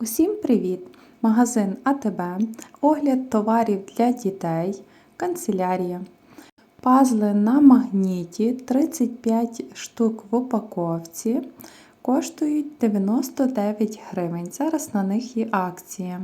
Усім привіт! Магазин АТБ, огляд товарів для дітей, канцелярія. Пазли на магніті 35 штук в упаковці коштують 99 гривень. Зараз на них є акція.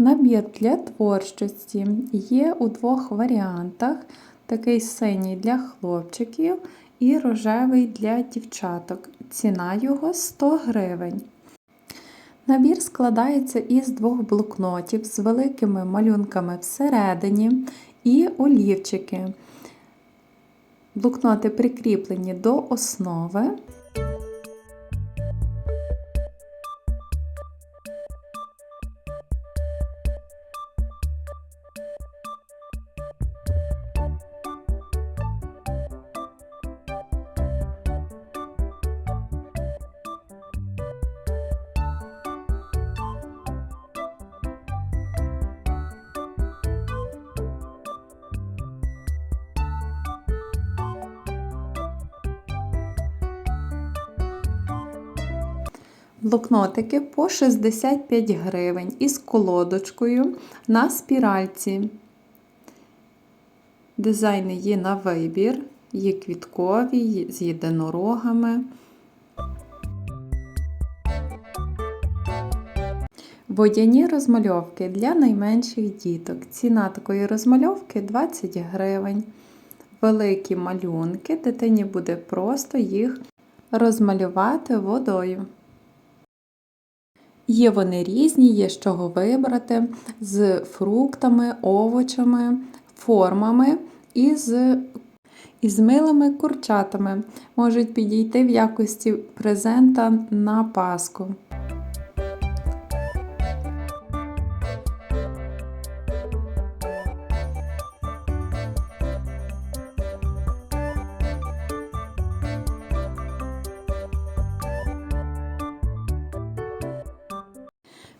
Набір для творчості є у двох варіантах: такий синій для хлопчиків і рожевий для дівчаток. Ціна його 100 гривень. Набір складається із двох блокнотів з великими малюнками всередині і олівчики. Блокноти прикріплені до основи. Блокнотики по 65 гривень із колодочкою на спіральці. Дизайни є на вибір, є квіткові, з єдинорогами. Водяні розмальовки для найменших діток. Ціна такої розмальовки 20 гривень. Великі малюнки, дитині буде просто їх розмалювати водою. Є вони різні, є з чого вибрати, з фруктами, овочами, формами і з, і з милими курчатами. Можуть підійти в якості презента на Пасху.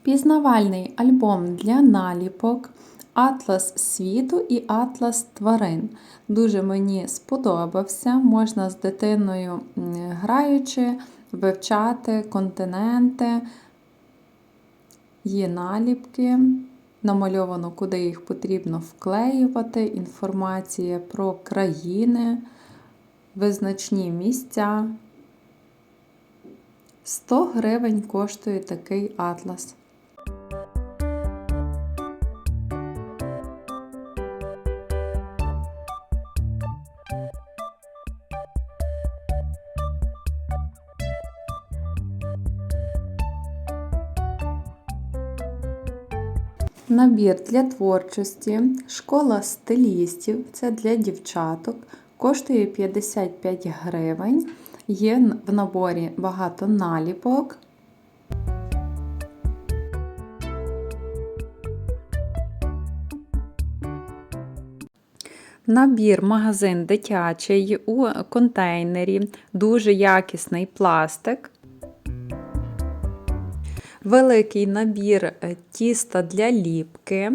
Пізнавальний альбом для наліпок, Атлас світу і Атлас тварин. Дуже мені сподобався. Можна з дитиною граючи, вивчати континенти, є наліпки. Намальовано, куди їх потрібно вклеювати, інформація про країни, визначні місця. 100 гривень коштує такий атлас. Набір для творчості, школа стилістів це для дівчаток, коштує 55 гривень. Є в наборі багато наліпок. Набір магазин дитячий у контейнері, дуже якісний пластик. Великий набір е, тіста для ліпки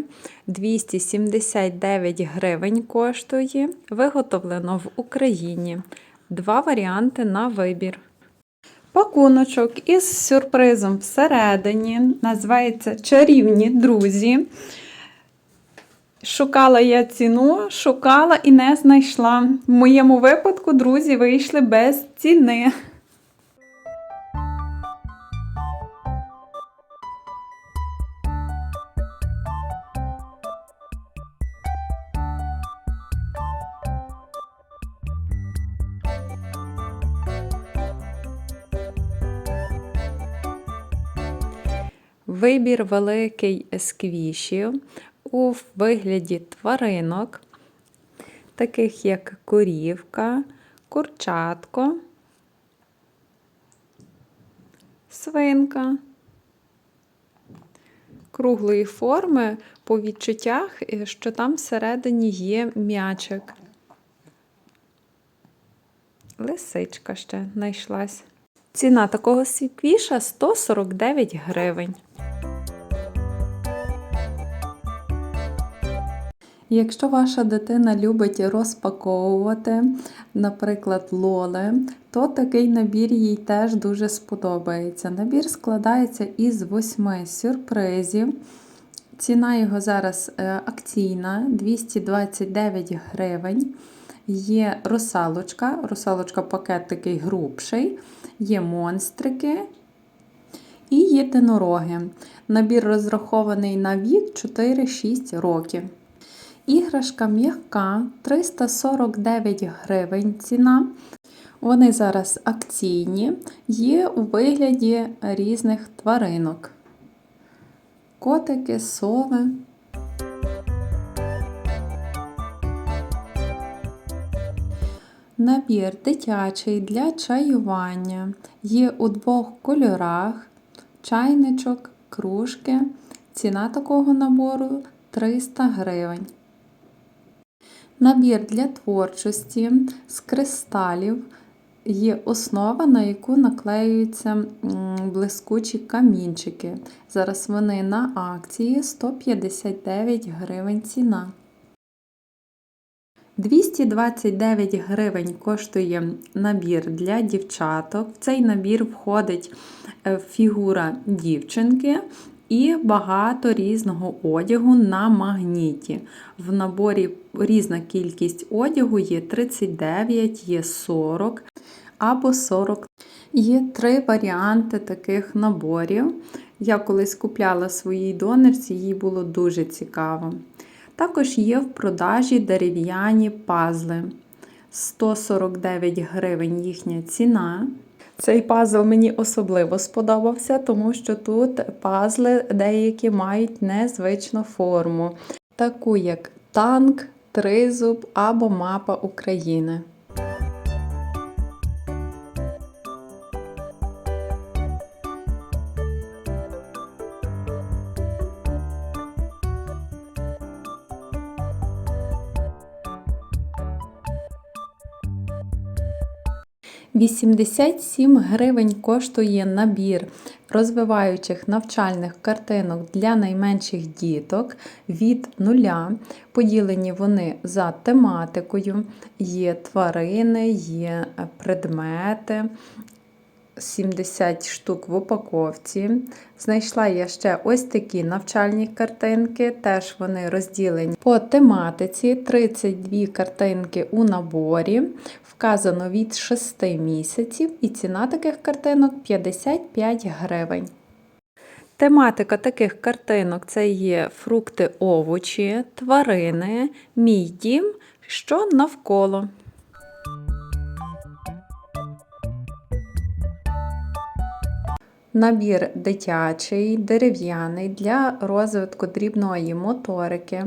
279 гривень коштує. Виготовлено в Україні. Два варіанти на вибір. Пакуночок із сюрпризом всередині. Називається Чарівні друзі. Шукала я ціну, шукала і не знайшла. В моєму випадку друзі вийшли без ціни. Вибір великий сквішів у вигляді тваринок, таких як корівка, курчатко, свинка. Круглої форми по відчуттях, що там всередині є м'ячик. Лисичка ще знайшлась. Ціна такого свіквіша 149 гривень. Якщо ваша дитина любить розпаковувати, наприклад, лоли, то такий набір їй теж дуже сподобається. Набір складається із восьми сюрпризів. Ціна його зараз е, акційна 229 гривень. Є русалочка, русалочка пакет такий грубший, є монстрики і єдинороги. Набір розрахований на вік 4-6 років. Іграшка м'яка 349 гривень ціна. Вони зараз акційні, є у вигляді різних тваринок. Котики, сови. Набір дитячий для чаювання. Є у двох кольорах: чайничок, кружки. Ціна такого набору 300 гривень. Набір для творчості з кристалів є основа, на яку наклеюються блискучі камінчики. Зараз вони на акції 159 гривень ціна. 229 гривень коштує набір для дівчаток. В цей набір входить е, фігура дівчинки і багато різного одягу на магніті. В наборі різна кількість одягу є 39, є 40 або 40. Є три варіанти таких наборів. Я колись купляла своїй донорці, їй було дуже цікаво. Також є в продажі дерев'яні пазли. 149 гривень їхня ціна. Цей пазл мені особливо сподобався, тому що тут пазли деякі мають незвичну форму, таку як танк, тризуб або мапа України. – 87 гривень коштує набір розвиваючих навчальних картинок для найменших діток від нуля. Поділені вони за тематикою, є тварини, є предмети. 70 штук в упаковці. Знайшла я ще ось такі навчальні картинки, теж вони розділені по тематиці. 32 картинки у наборі. Вказано від 6 місяців, і ціна таких картинок 55 гривень. Тематика таких картинок це є фрукти, овочі, тварини, мій дім, що навколо. Набір дитячий, дерев'яний для розвитку дрібної моторики.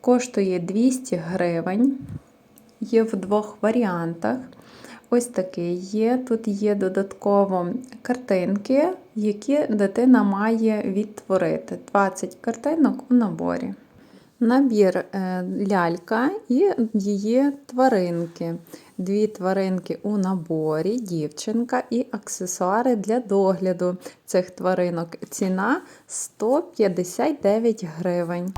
Коштує 200 гривень. Є в двох варіантах. Ось такий є. Тут є додатково картинки, які дитина має відтворити. 20 картинок у наборі. Набір е, лялька і її тваринки. Дві тваринки у наборі, дівчинка і аксесуари для догляду цих тваринок. Ціна 159 гривень.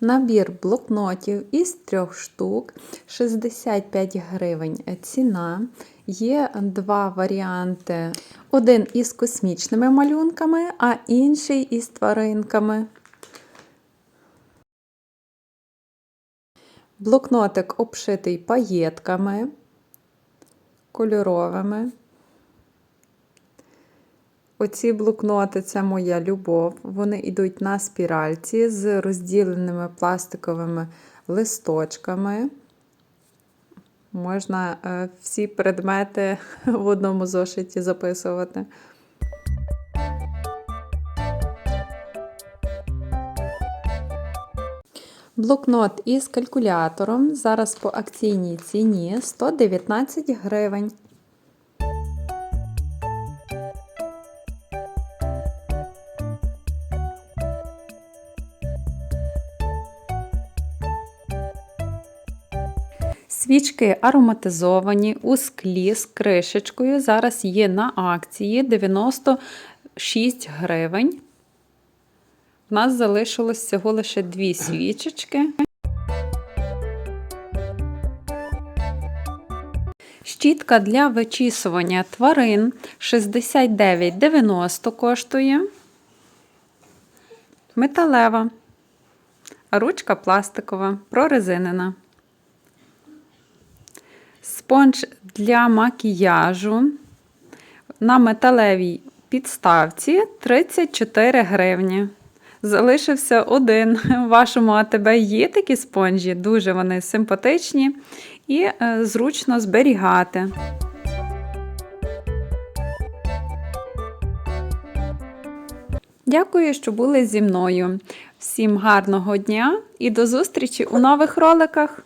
Набір блокнотів із трьох штук 65 гривень ціна. Є два варіанти: один із космічними малюнками, а інший із тваринками. Блокнотик обшитий паєтками кольоровими. Оці блокноти це моя любов. Вони йдуть на спіральці з розділеними пластиковими листочками. Можна е, всі предмети в одному зошиті записувати. Блокнот із калькулятором зараз по акційній ціні 119 гривень. Свічки ароматизовані у склі з кришечкою. Зараз є на акції 96 гривень. У нас залишилось всього лише дві свічечки. Щітка для вичісування тварин 69,90 коштує. Металева. А ручка пластикова, прорезинена. Спонж для макіяжу на металевій підставці 34 гривні. Залишився один. В вашому АТБ є такі спонжі, дуже вони симпатичні і е, зручно зберігати. Дякую, що були зі мною. Всім гарного дня і до зустрічі у нових роликах!